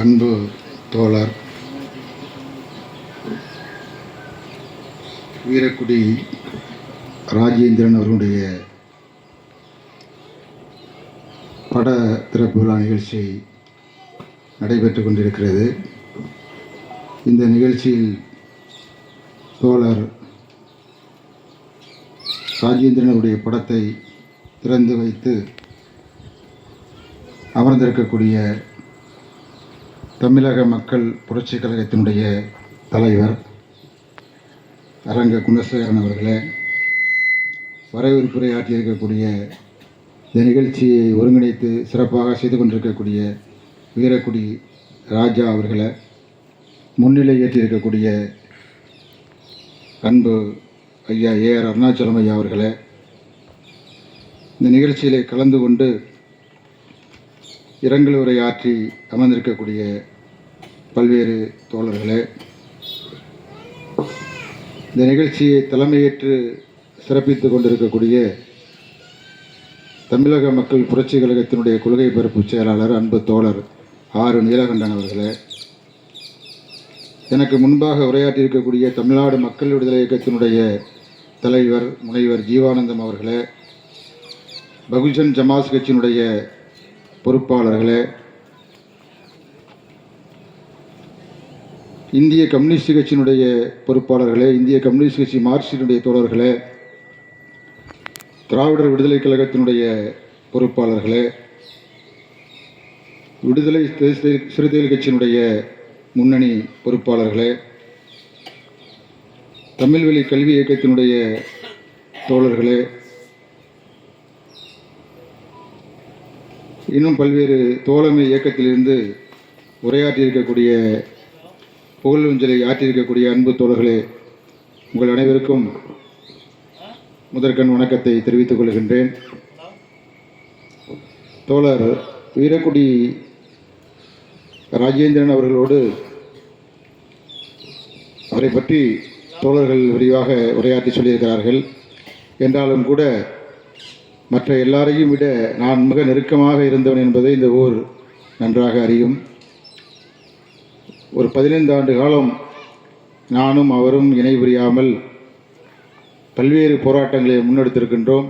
அன்பு தோழர் வீரக்குடி ராஜேந்திரன் அவர்களுடைய பட திறப்பு விழா நிகழ்ச்சி நடைபெற்று கொண்டிருக்கிறது. இந்த நிகழ்ச்சியில் தோழர் ராஜேந்திரனுடைய படத்தை திறந்து வைத்து அமர்ந்திருக்கக்கூடிய தமிழக மக்கள் புரட்சி கழகத்தினுடைய தலைவர் அரங்க குணசேகரன் அவர்களே வரவேற்புரை ஆற்றியிருக்கக்கூடிய இந்த நிகழ்ச்சியை ஒருங்கிணைத்து சிறப்பாக செய்து கொண்டிருக்கக்கூடிய வீரக்குடி ராஜா அவர்களை முன்னிலை ஏற்றியிருக்கக்கூடிய அன்பு ஐயா ஏஆர் அருணாச்சலம் ஐயா அவர்களே இந்த நிகழ்ச்சியிலே கலந்து கொண்டு இரங்கல் உரை ஆற்றி அமர்ந்திருக்கக்கூடிய பல்வேறு தோழர்களே இந்த நிகழ்ச்சியை தலைமையேற்று சிறப்பித்து கொண்டிருக்கக்கூடிய தமிழக மக்கள் புரட்சி கழகத்தினுடைய கொள்கை பரப்பு செயலாளர் அன்பு தோழர் ஆறு நீலகண்டன் அவர்களே எனக்கு முன்பாக உரையாற்றியிருக்கக்கூடிய தமிழ்நாடு மக்கள் விடுதலை இயக்கத்தினுடைய தலைவர் முனைவர் ஜீவானந்தம் அவர்களே பகுஜன் ஜமாஸ் கட்சியினுடைய பொறுப்பாளர்களே இந்திய கம்யூனிஸ்ட் கட்சியினுடைய பொறுப்பாளர்களே இந்திய கம்யூனிஸ்ட் கட்சி மார்க்சியினுடைய தோழர்களே திராவிடர் விடுதலை கழகத்தினுடைய பொறுப்பாளர்களே விடுதலை சிறுத்தை- சிறுத்தைகள் கட்சியினுடைய முன்னணி பொறுப்பாளர்களே தமிழ்வழி கல்வி இயக்கத்தினுடைய தோழர்களே இன்னும் பல்வேறு தோழமை இயக்கத்திலிருந்து உரையாற்றியிருக்கக்கூடிய புகழஞ்சலை ஆற்றியிருக்கக்கூடிய அன்பு தோழர்களே உங்கள் அனைவருக்கும் முதற்கண் வணக்கத்தை தெரிவித்துக் கொள்கின்றேன். தோழர் வீரக்குடி ராஜேந்திரன் அவர்களோடு அவரை பற்றி தோழர்கள் விரிவாக உரையாற்றி சொல்லியிருக்கிறார்கள். என்றாலும் கூட மற்ற எல்லாரையும் விட நான் மிக நெருக்கமாக இருந்தவன் என்பதை இந்த ஊர் நன்றாக அறியும். ஒரு பதினைந்து ஆண்டு காலம் நானும் அவரும் இணை புரியாமல் பல்வேறு போராட்டங்களை முன்னெடுத்திருக்கின்றோம்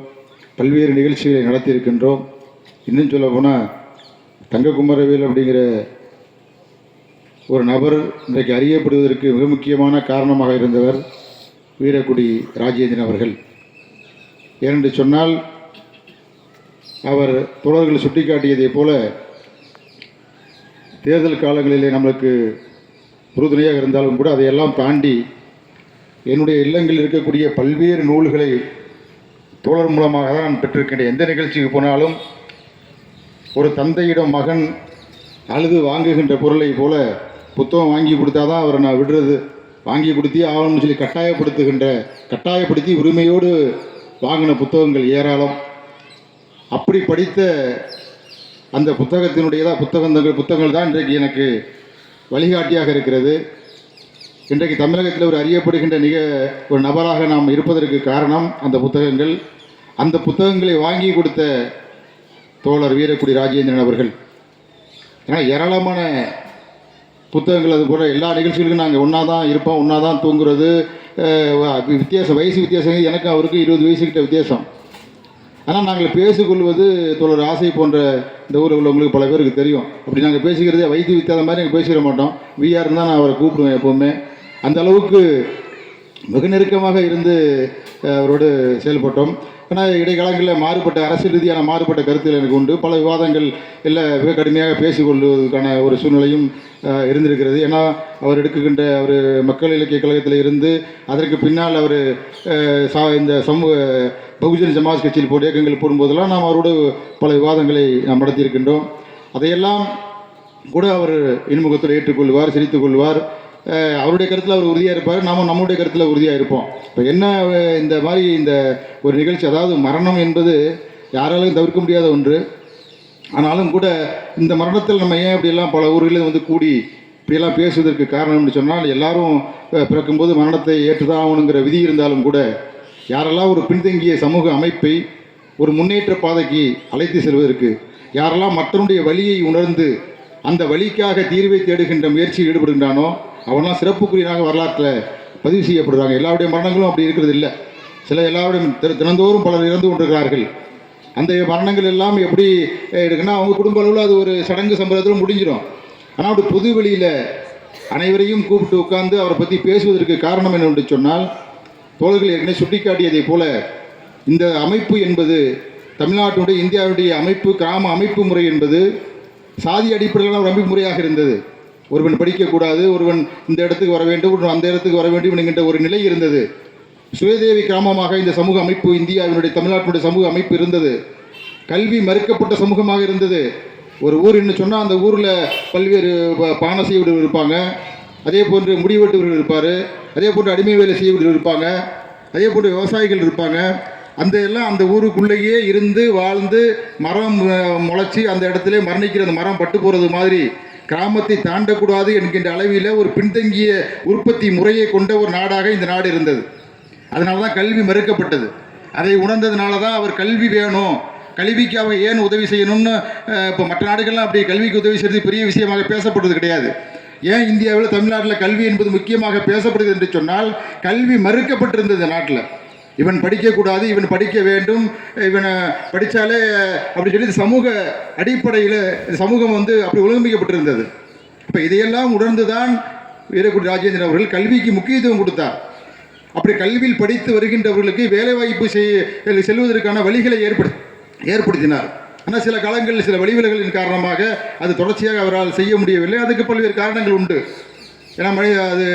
பல்வேறு நிகழ்ச்சிகளை நடத்தியிருக்கின்றோம். இன்னும் சொல்ல போனால் தங்கக்குமரவேல் அப்படிங்கிற ஒரு நபர் இன்றைக்கு அறியப்படுவதற்கு மிக முக்கியமான காரணமாக இருந்தவர் வீரக்குடி ராஜேந்திரன் அவர்கள். ஏனென்று சொன்னால் அவர் தோழர்கள் சுட்டிக்காட்டியதைப் போல தேர்தல் காலங்களிலே நம்மளுக்கு உறுதுணையாக இருந்தாலும் கூட அதையெல்லாம் தாண்டி என்னுடைய இல்லங்களில் இருக்கக்கூடிய பல்வேறு நூல்களை தோழர் மூலமாக தான் நான் பெற்றிருக்கின்றேன். எந்த நிகழ்ச்சிக்கு போனாலும் ஒரு தந்தையிடம் மகன் அழுது வாங்குகின்ற பொருளை போல புத்தகம் வாங்கி கொடுத்தா தான் அவரை நான் விடுறது. வாங்கி கொடுத்தி ஆகணும்னு சொல்லி கட்டாயப்படுத்துகின்ற கட்டாயப்படுத்தி உரிமையோடு வாங்கின புத்தகங்கள் ஏராளம். அப்படி படித்த அந்த புத்தகத்தினுடைய தான் புத்தகங்கள் புத்தகங்கள் தான் இன்றைக்கு எனக்கு வழிகாட்டியாக இருக்கிறது. இன்றைக்கு தமிழகத்தில் ஒரு அறியப்படுகின்ற நிக ஒரு நபராக நாம் இருப்பதற்கு காரணம் அந்த புத்தகங்கள். அந்த புத்தகங்களை வாங்கி கொடுத்த தோழர் வீரக்குடி ராஜேந்திரன் அவர்கள். ஏன்னா ஏராளமான புத்தகங்கள் அது போல எல்லா நிகழ்ச்சிகளுக்கும் நாங்கள் ஒன்றா தான் இருப்போம் ஒன்றா தான் தூங்குறது வித்தியாசம் வயசு வித்தியாசம் எனக்கு அவருக்கு இருபது வயசுக்கிட்ட வித்தியாசம். ஆனால் நாங்கள் பேசிக்கொள்வது தோழர் ஆசை போன்ற இந்த ஊரில் உள்ளவங்களுக்கு பல பேருக்கு தெரியும். அப்படி நாங்கள் பேசிக்கிறதே வைத்திய வித்தியாத மாதிரி நாங்கள் பேசிக்கிற மாட்டோம். விஆர் தான் நான் அவரை கூப்பிடுவேன் எப்போவுமே. அந்த அளவுக்கு மிக நெருக்கமாக இருந்து அவரோடு செயல்பட்டோம். ஆனால் இடைக்காலங்களில் மாறுபட்ட அரசியல் ரீதியான மாறுபட்ட கருத்துகள் எனக்கு உண்டு. பல விவாதங்கள் இல்லை மிக கடுமையாக பேசிக்கொள்வதற்கான ஒரு சூழ்நிலையும் இருந்திருக்கிறது. ஏன்னா அவர் எடுக்குகின்ற அவர் மக்கள் இலக்கிய கழகத்தில் இருந்து அதற்கு பின்னால் அவர் சா இந்த சமூக பகுஜன் சமாஜ் கட்சியில் போட்டு இயக்கங்கள் போடும்போதெல்லாம் நாம் அவரோடு பல விவாதங்களை நாம் நடத்தியிருக்கின்றோம். அதையெல்லாம் கூட அவர் இன்முகத்தில் ஏற்றுக்கொள்வார் சிரித்துக்கொள்வார் அவருடைய கருத்தில் அவர் உறுதியாக இருப்பார் நாம நம்முடைய கருத்தில் உறுதியாக இருப்போம். இப்போ என்ன இந்த மாதிரி இந்த ஒரு நிகழ்ச்சி அதாவது மரணம் என்பது யாராலும் தவிர்க்க முடியாத ஒன்று. ஆனாலும் கூட இந்த மரணத்தில் நம்ம ஏன் இப்படியெல்லாம் பல ஊர்களில் வந்து கூடி இப்படியெல்லாம் பேசுவதற்கு காரணம்னு சொன்னால் எல்லாரும் பிறக்கும்போது மரணத்தை ஏற்றுதான் ஆகணுங்கிற விதி இருந்தாலும் கூட யாரெல்லாம் ஒரு பின்தங்கிய சமூக அமைப்பை ஒரு முன்னேற்ற பாதைக்கு அழைத்து செல்வதற்கு யாரெல்லாம் மற்றவனுடைய வழியை உணர்ந்து அந்த வழிக்காக தீர்வை தேடுகின்ற முயற்சியில் ஈடுபடுகின்றானோ அவன்லாம் சிறப்புக்குரியனாக வரலாற்றில் பதிவு செய்யப்படுறாங்க. எல்லாருடைய மரணங்களும் அப்படி இருக்கிறது இல்லை சில எல்லாருடைய தினந்தோறும் பலர் இறந்து கொண்டிருக்கிறார்கள். அந்த மரணங்கள் எல்லாம் எப்படி எடுக்குன்னா அவங்க குடும்ப அளவில் அது ஒரு சடங்கு சம்பிரதத்தில் முடிஞ்சிடும் ஆனால் அப்படி பொது வெளியில் அனைவரையும் கூப்பிட்டு உட்கார்ந்து அவரை பற்றி பேசுவதற்கு காரணம் என்னவென்று சொன்னால் தோழர்கள் ஏற்கனவே சுட்டிக்காட்டியதைப் போல இந்த அமைப்பு என்பது தமிழ்நாட்டினுடைய இந்தியாவுடைய அமைப்பு கிராம அமைப்பு முறை என்பது சாதி அடிப்படையிலான ஒரு அமைப்பு முறையாக இருந்தது. ஒருவன் படிக்கக்கூடாது ஒருவன் இந்த இடத்துக்கு வர வேண்டும் ஒருவன் அந்த இடத்துக்கு வர வேண்டும் என்கின்ற ஒரு நிலை இருந்தது. சுயதேவி கிராமமாக இந்த சமூக அமைப்பு இந்தியாவினுடைய தமிழ்நாட்டினுடைய சமூக அமைப்பு இருந்தது. கல்வி மறுக்கப்பட்ட சமூகமாக இருந்தது. ஒரு ஊர் என்ன சொன்னால் அந்த ஊரில் பல்வேறு ப- பானை செய்யவிடுவர் இருப்பாங்க. அதே போன்று முடிவெட்டுவர்கள் இருப்பார். அதே போன்று அடிமை வேலை செய்யவிடுவர் இருப்பாங்க. அதே போன்று விவசாயிகள் இருப்பாங்க. அந்த எல்லாம் அந்த ஊருக்குள்ளேயே இருந்து வாழ்ந்து மரம் முளைச்சி அந்த இடத்துல மரணிக்கிற அந்த மரம் பட்டு போகிறது மாதிரி கிராமத்தை தாண்டக்கூடாது என்கின்ற அளவில் ஒரு பின்தங்கிய உற்பத்தி முறையை கொண்ட ஒரு நாடாக இந்த நாடு இருந்தது. அதனால தான் கல்வி மறுக்கப்பட்டது. அதை உணர்ந்ததுனால தான் அவர் கல்வி வேணும். கல்விக்கு அவர் ஏன் உதவி செய்யணும்னு இப்போ மற்ற நாடுகள்லாம் அப்படி கல்விக்கு உதவி செய்கிறது பெரிய விஷயமாக பேசப்பட்டது கிடையாது. ஏன் இந்தியாவில் தமிழ்நாட்டில் கல்வி என்பது முக்கியமாக பேசப்படுகிறது என்று சொன்னால் கல்வி மறுக்கப்பட்டிருந்தது நாட்டில். இவன் படிக்கக்கூடாது இவன் படிக்க வேண்டும் இவனை படித்தாலே அப்படி சொல்லி சமூக அடிப்படையில் சமூகம் வந்து அப்படி ஒழுங்கமைக்கப்பட்டிருந்தது. இப்போ இதையெல்லாம் உணர்ந்து தான் வீரக்குடி ராஜேந்திரன் அவர்கள் கல்விக்கு முக்கியத்துவம் கொடுத்தார். அப்படி கல்வியில் படித்து வருகின்றவர்களுக்கு வேலைவாய்ப்பு செய்ய செல்வதற்கான வழிகளை ஏற்படு ஏற்படுத்தினார். ஆனால் சில காலங்களில் சில வழிவிலகளின் காரணமாக அது தொடர்ச்சியாக அவரால் செய்ய முடியவில்லை. அதுக்கு பல்வேறு காரணங்கள் உண்டு. ஏன்னா மனித அது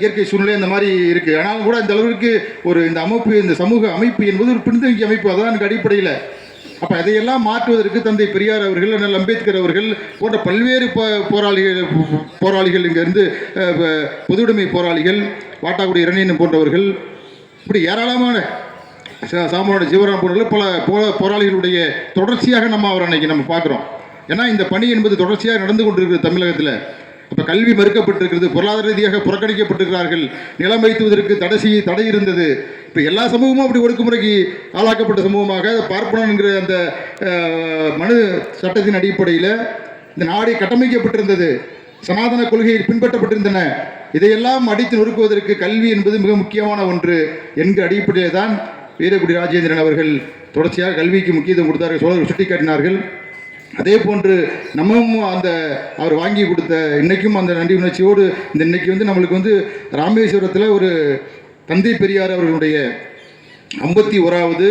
இயற்கை சூழ்நிலை இந்த மாதிரி இருக்குது ஆனாலும் கூட இந்த அளவுக்கு ஒரு இந்த அமைப்பு இந்த சமூக அமைப்பு என்பது ஒரு பின்தங்கிய அமைப்பு. அதான் எனக்கு அடிப்படையில். அப்போ அதையெல்லாம் மாற்றுவதற்கு தந்தை பெரியார் அவர்கள் அண்ணல் அம்பேத்கர் அவர்கள் போன்ற பல்வேறு போ போராளிகள் போராளிகள் இங்கேருந்து பொதுவுடைமை போராளிகள் வாட்டாக்குடி இரணியன் போன்றவர்கள் இப்படி ஏராளமான சா- ஜீவராம் போன்றவர்கள் பல போ போராளிகளுடைய தொடர்ச்சியாக நம்ம அவர் அன்னைக்கு நம்ம பார்க்குறோம். ஏன்னா இந்த பணி என்பது தொடர்ச்சியாக நடந்து கொண்டிருக்கிறது தமிழகத்தில். இப்போ கல்வி மறுக்கப்பட்டிருக்கிறது பொருளாதார ரீதியாக புறக்கணிக்கப்பட்டிருக்கிறார்கள் நிலம் வைத்துவதற்கு தடை செய்ய தடை இருந்தது. இப்போ எல்லா சமூகமும் அப்படி ஒடுக்குமுறைக்கு ஆளாக்கப்பட்ட சமூகமாக பார்ப்பனங்கிற என்கிற அந்த மனு சட்டத்தின் அடிப்படையில் இந்த நாடு கட்டமைக்கப்பட்டிருந்தது. சனாதன கொள்கையில் பின்பற்றப்பட்டிருந்தன. இதையெல்லாம் அடித்து நொறுக்குவதற்கு கல்வி என்பது மிக முக்கியமான ஒன்று என்கிற அடிப்படையில் தான் வீரகுடி ராஜேந்திரன் அவர்கள் தொடர்ச்சியாக கல்விக்கு முக்கியத்துவம் கொடுத்தார்கள் சோழர்கள் சுட்டிக்காட்டினார்கள். அதே போன்று நம்மவும் அந்த அவர் வாங்கி கொடுத்த இன்றைக்கும் அந்த நன்றி உணர்ச்சியோடு இந்த இன்னைக்கு வந்து நம்மளுக்கு வந்து ராமேஸ்வரத்தில் ஒரு தந்தை பெரியார் அவர்களுடைய ஐம்பத்தி ஓராவது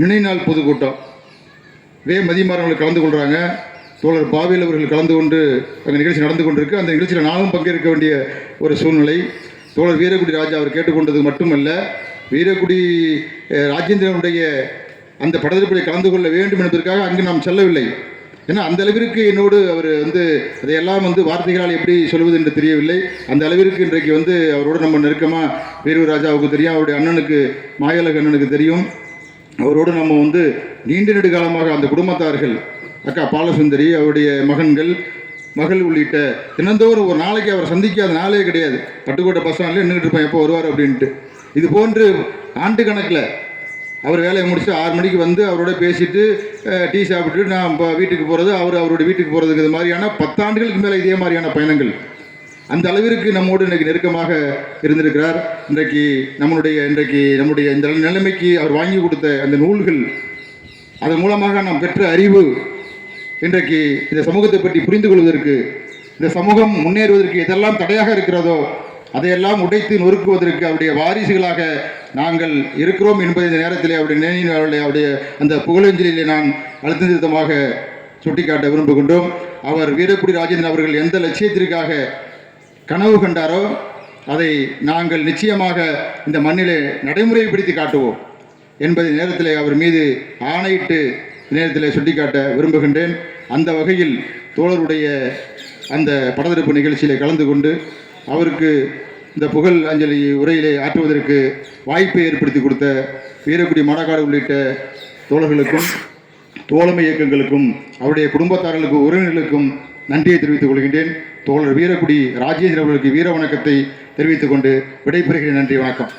நினைநாள் பொதுக்கூட்டம். வே மதியமாறன் அவர்கள் கலந்து கொள்கிறாங்க தோழர் பாவேல் அவர்கள் கலந்து கொண்டு அந்த நிகழ்ச்சி நடந்து கொண்டிருக்கு. அந்த நிகழ்ச்சியில் நானும் பங்கேற்க வேண்டிய ஒரு சூழ்நிலை. தோழர் வீரக்குடி ராஜா அவர் கேட்டுக்கொண்டது மட்டுமல்ல வீரக்குடி ராஜேந்திரனுடைய அந்த படத்திற்படி கலந்து கொள்ள வேண்டும் என்பதற்காக அங்கு நாம் செல்லவில்லை. ஏன்னா அந்த அளவிற்கு என்னோடு அவர் வந்து அதையெல்லாம் வந்து வார்த்தைகளால் எப்படி சொல்வது என்று தெரியவில்லை. அந்த அளவிற்கு இன்றைக்கு வந்து அவரோடு நம்ம நெருக்கமாக வீரூர் ராஜாவுக்கு தெரியும் அவருடைய அண்ணனுக்கு மாயலக அண்ணனுக்கு தெரியும். அவரோடு நம்ம வந்து நீண்ட நெடுகாலமாக அந்த குடும்பத்தார்கள் அக்கா பாலசுந்தரி அவருடைய மகன்கள் மகள் உள்ளிட்ட தினந்தோறும் ஒரு நாளைக்கு அவர் சந்திக்காத நாளே கிடையாது. பட்டுக்கோட்டை பஸ் ஸ்டாண்டில் நின்றுட்டு இருப்பேன் எப்போ வருவார் அப்படின்ட்டு. இது போன்று ஆண்டு கணக்கில் அவர் வேலையை முடிச்சு ஆறு மணிக்கு வந்து அவரோட பேசிட்டு டீ சாப்பிட்டுட்டு நான் இப்போ வீட்டுக்கு போகிறது அவர் அவருடைய வீட்டுக்கு போகிறதுக்கு இது மாதிரியான பத்தாண்டுகளுக்கு மேலே இதே மாதிரியான பயணங்கள். அந்த அளவிற்கு நம்மோடு இன்றைக்கு நெருக்கமாக இருந்திருக்கிறார். இன்றைக்கு நம்மளுடைய இன்றைக்கு நம்முடைய இந்த நிலைமைக்கு அவர் வாங்கி கொடுத்த அந்த நூல்கள் அதன் மூலமாக நாம் பெற்ற அறிவு இன்றைக்கு இந்த சமூகத்தை பற்றி புரிந்து கொள்வதற்கு இந்த சமூகம் முன்னேறுவதற்கு எதெல்லாம் தடையாக இருக்கிறதோ அதையெல்லாம் உடைத்து நொறுக்குவதற்கு அவருடைய வாரிசுகளாக நாங்கள் இருக்கிறோம் என்பதை இந்த நேரத்தில் அவருடைய நினைவு அவருடைய அந்த புகழஞ்சலியிலே நான் அழுத்த திருத்தமாக சுட்டிக்காட்ட விரும்புகின்றோம். அவர் வீரக்குடி ராஜேந்திரன் அவர்கள் எந்த லட்சியத்திற்காக கனவு கண்டாரோ அதை நாங்கள் நிச்சயமாக இந்த மண்ணிலே நடைமுறைப்படுத்தி காட்டுவோம் என்பதை நேரத்தில் அவர் மீது ஆணையிட்டு நேரத்தில் சுட்டிக்காட்ட விரும்புகின்றேன். அந்த வகையில் தோழருடைய அந்த படத்தெடுப்பு நிகழ்ச்சியில் கலந்து கொண்டு அவருக்கு இந்த புகழ் அஞ்சலி உரையிலே ஆற்றுவதற்கு வாய்ப்பை ஏற்படுத்தி கொடுத்த வீரக்குடி மாடக்காடு உள்ளிட்ட தோழர்களுக்கும் தோழமை இயக்கங்களுக்கும் அவருடைய குடும்பத்தார்களுக்கும் உறவினர்களுக்கும் நன்றியை தெரிவித்துக் கொள்கின்றேன். தோழர் வீரக்குடி ராஜேந்திரன் அவர்களுக்கு வீர வணக்கத்தை தெரிவித்துக் கொண்டு விடைபெறுகிறேன். நன்றி வணக்கம்.